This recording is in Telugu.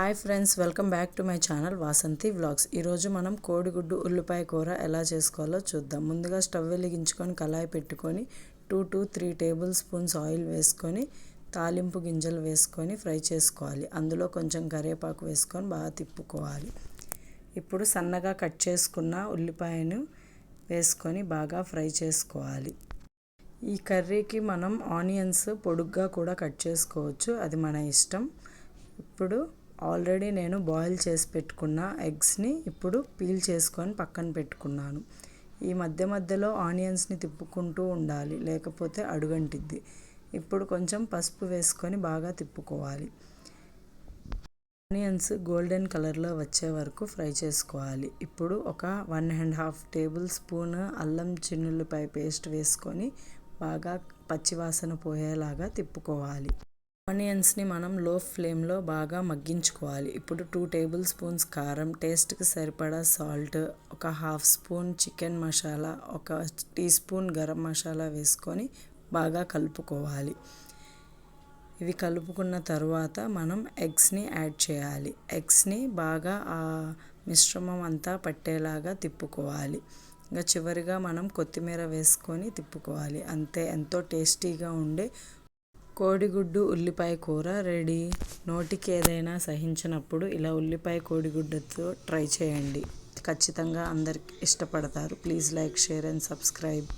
Hi friends welcome back to my channel Vasanthi vlogs. ఈరోజు మనం కోడిగుడ్డు ఉల్లిపాయ కూర ఎలా చేసుకోవాలో చూద్దాం. ముందుగా స్టవ్ వెలిగించుకొని కళాయి పెట్టుకొని two to three tablespoons oil వేసుకొని తాలింపు గింజలు వేసుకొని ఫ్రై చేసుకోవాలి. అందులో కొంచెం కరివేపాకు వేసుకొని బాగా తిప్పుకోవాలి. ఇప్పుడు సన్నగా కట్ చేసుకున్న ఉల్లిపాయను వేసుకొని బాగా ఫ్రై చేసుకోవాలి. ఈ కర్రీకి మనం ఆనియన్స్ పొడుగ్గా కూడా కట్ చేసుకోవచ్చు. అది మన ఇష్టం. ఇప్పుడు ఆల్రెడీ నేను బాయిల్ చేసి పెట్టుకున్న ఎగ్స్ని ఇప్పుడు పీల్ చేసుకొని పక్కన పెట్టుకున్నాను. ఈ మధ్య మధ్యలో ఆనియన్స్ని తిప్పుకుంటూ ఉండాలి లేకపోతే అడుగంటిద్ది. ఇప్పుడు కొంచెం పసుపు వేసుకొని బాగా తిప్పుకోవాలి. ఆనియన్స్ గోల్డెన్ కలర్లో వచ్చే వరకు ఫ్రై చేసుకోవాలి. ఇప్పుడు ఒక one and half tablespoon అల్లం చిన్నులపై పేస్ట్ వేసుకొని బాగా పచ్చివాసన పోయేలాగా తిప్పుకోవాలి. ఆనియన్స్ని మనం లో ఫ్లేమ్లో బాగా మగ్గించుకోవాలి. ఇప్పుడు టూ టేబుల్ స్పూన్స్ కారం టేస్ట్కి సరిపడా సాల్ట్ ఒక హాఫ్ స్పూన్ చికెన్ మసాలా ఒక టీ స్పూన్ గరం మసాలా వేసుకొని బాగా కలుపుకోవాలి. ఇవి కలుపుకున్న తర్వాత మనం ఎగ్స్ని యాడ్ చేయాలి. ఎగ్స్ని బాగా ఆ మిశ్రమం అంతా పట్టేలాగా తిప్పుకోవాలి. ఇంకా చివరిగా మనం కొత్తిమీర వేసుకొని తిప్పుకోవాలి. అంతే ఎంతో టేస్టీగా ఉండే కోడిగుడ్డు ఉల్లిపాయ కూర రెడీ. నోటికి ఏదైనా సహించినప్పుడు ఇలా ఉల్లిపాయ కోడిగుడ్డుతో ట్రై చేయండి. ఖచ్చితంగా అందరికి ఇష్టపడతారు. Please like share and subscribe.